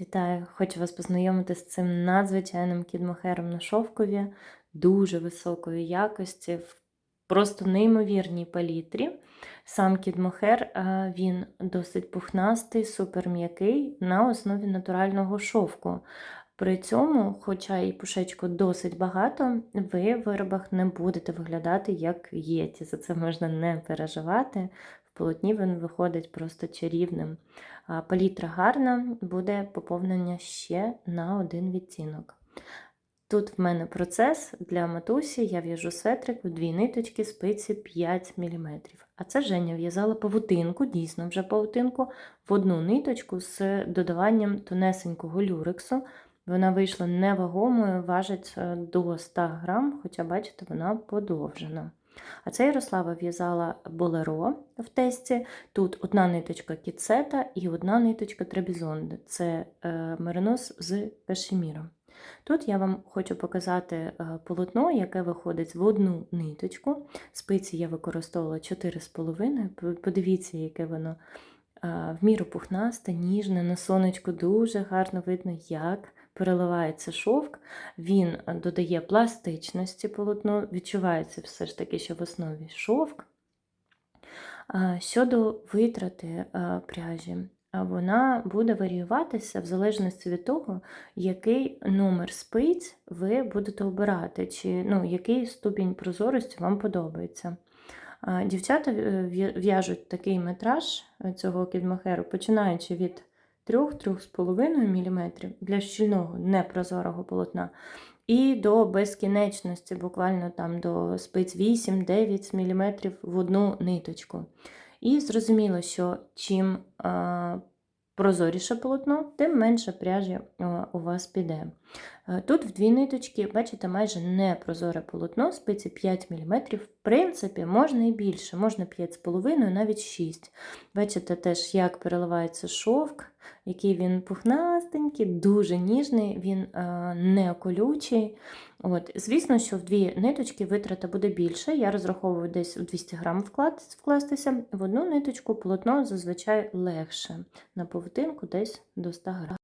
Вітаю! Хочу вас познайомити з цим надзвичайним кідмохером на шовкові, дуже високої якості, в просто неймовірній палітрі. Сам кідмохер він досить пухнастий, супер м'який на основі натурального шовку. При цьому, хоча і пушечку досить багато, ви в виробах не будете виглядати як єті. За це можна не переживати. Полотні він виходить просто чарівним. Палітра гарна, буде поповнення ще на один відтінок. Тут в мене процес для матусі, я в'яжу светрик в дві ниточки спиці 5 мм. А це Женя в'язала павутинку, дійсно вже павутинку, в одну ниточку з додаванням тонесенького люрексу. Вона вийшла невагомою, важить е, до 100 грам, хоча, бачите, вона подовжена. А це Ярослава в'язала болеро в тесті. Тут одна ниточка кіцета і одна ниточка требізонде. Це е, меринос з кашеміром. Тут я вам хочу показати е, полотно, яке виходить в одну ниточку. Спиці я використовувала 4,5. Подивіться, яке воно е, в міру пухнасте, ніжне, на сонечку дуже гарно видно, як переливається шовк, він додає пластичності полотну, відчувається все ж таки, що в основі шовк. Щодо витрати пряжі, вона буде варіюватися в залежності від того, який номер спиць ви будете обирати, чи ну, який ступінь прозорості вам подобається. Дівчата е, в'яжуть такий метраж цього кідмахеру, починаючи від 3-3,5 мм для щільного непрозорого полотна. І до безкінечності, буквально там до спиць 8-9 мм в одну ниточку. І зрозуміло, що чим прозоріше полотно, тим менше пряжі у вас піде. Е, тут в дві ниточки, бачите, майже не прозоре полотно, спиці 5 мм. В принципі, можна і більше, можна 5,5, навіть 6 Бачите, теж, як переливається шовк, який він пухнастенький, дуже ніжний, він е, не колючий. От. Звісно, що в дві ниточки витрата буде більше. Я розраховую десь у 200 грам вкластися. В одну ниточку полотно зазвичай легше. На павутинку десь до 100 грам.